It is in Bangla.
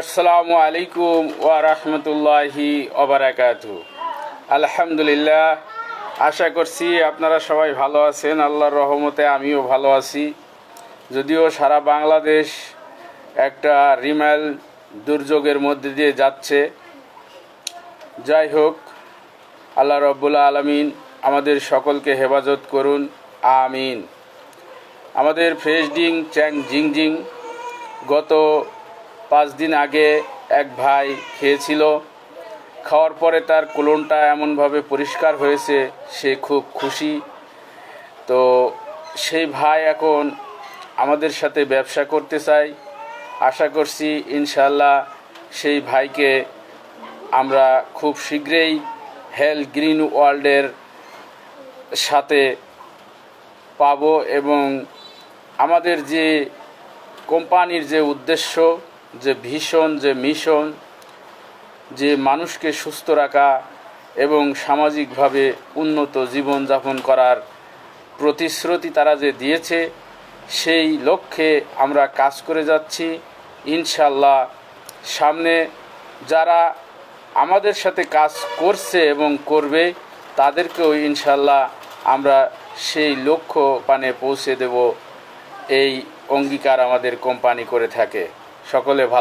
আসসালামু আলাইকুম ওয়া রাহমাতুল্লাহি ওবারাকাতু আলহামদুলিল্লাহ, আশা করছি আপনারা সবাই ভালো আছেন, আল্লাহর রহমতে আমিও ভালো আছি। যদিও সারা বাংলাদেশ একটা রিমেল দুর্যোগের মধ্যে দিয়ে যাচ্ছে। যাই হোক, আল্লাহ রব্বুল্লা আলমিন আমাদের সকলকে হেফাজত করুন, আমিন। আমাদের ফ্রেশডিং চ্যাং জিংজিং গত পাঁচ দিন আগে এক ভাই খেয়েছিল। খাওয়ার পরে তার কোলনটা এমনভাবে পরিষ্কার হয়েছে, সে খুব খুশি। তো সেই ভাই এখন আমাদের সাথে ব্যবসা করতে চাই। আশা করছি ইনশাল্লাহ সেই ভাইকে আমরা খুব শীঘ্রই হেল গ্রিন ওয়ার্ল্ডের সাথে পাব এবং আমাদের যে কোম্পানির যে উদ্দেশ্য যে ভীষণ, যে মিশন, যে মানুষকে সুস্থ রাখা এবং সামাজিকভাবে উন্নত জীবনযাপন করার প্রতিশ্রুতি তারা যে দিয়েছে, সেই লক্ষ্যে আমরা কাজ করে যাচ্ছি। ইনশাল্লাহ সামনে যারা আমাদের সাথে কাজ করছে এবং করবে, তাদেরকেও ইনশাল্লাহ আমরা সেই লক্ষ্য পানে পৌঁছে দেব। এই অঙ্গীকার আমাদের কোম্পানি করে থাকে। সকলে ভালো